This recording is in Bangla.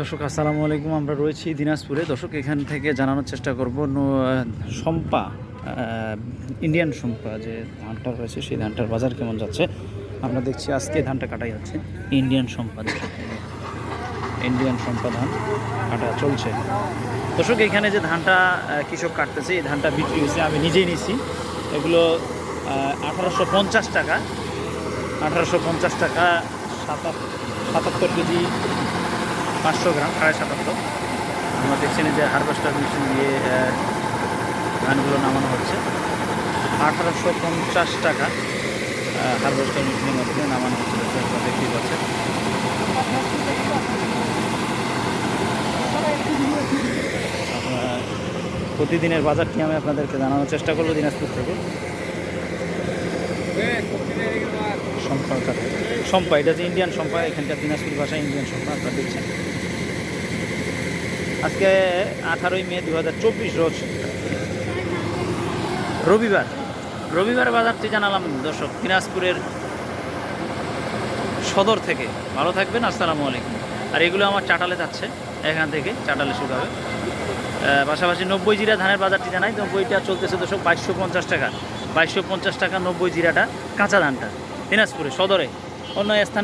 দর্শক আসসালামু আলাইকুম। আমরা রয়েছি দিনাজপুরে। দর্শক এখান থেকে জানানোর চেষ্টা করব আহ, ইন্ডিয়ান শম্পা যে ধানটা রয়েছে সেই ধানটার বাজার কেমন যাচ্ছে? আমরা দেখছি আজকে ধানটা কাটাই হচ্ছে। ইন্ডিয়ান দর্শক। ইন্ডিয়ান শম্পা ধান কাটা চলছে। দর্শক এখানে যে ধানটা কৃষক কাটতেছে এই ধানটা বিক্রি হয়েছে আমি নিজেই নিছি এগুলো আঠারোশো পঞ্চাশ টাকা। আঠারোশো পঞ্চাশ টাকা সাতাত সাতাত্তর কেজি পাঁচশো গ্রাম, সাড়ে সাতাত্তর। আমরা দেখছেন যে হারভেস্টার মেশিন দিয়ে ধানগুলো নামানো হচ্ছে। আঠারোশো পঞ্চাশ টাকা হারভেস্টার মেশিনের মধ্যে নামানো হচ্ছে আপনারা দেখতেই পাচ্ছেন। প্রতিদিনের বাজারটি আমি আপনাদেরকে জানানোর চেষ্টা করব দিনাজপুর থেকে? সম্পা সম্পা, এটা যে ইন্ডিয়ান সম্পা, এখানকার দিনাজপুর ভাষায় ইন্ডিয়ান সম্পা, আপনারা দেখছেন। আজকে আঠারোই মে দু হাজার চব্বিশ রোজ। রবিবার। রবিবার বাজারটি জানালাম দর্শক দিনাজপুরের সদর থেকে। ভালো থাকবেন, আসসালামু আলাইকুম। আর এগুলো আমার চাটালে যাচ্ছে, এখান থেকে চাটালে শুকাবে। পাশাপাশি নব্বই জিরা ধানের বাজারটি জানাই, নব্বইটা চলতেছে দর্শক বাইশশো পঞ্চাশ টাকা। বাইশশো পঞ্চাশ টাকা, নব্বই জিরাটা কাঁচা ধানটা। দিনাজপুরে সদরে অন্য স্থান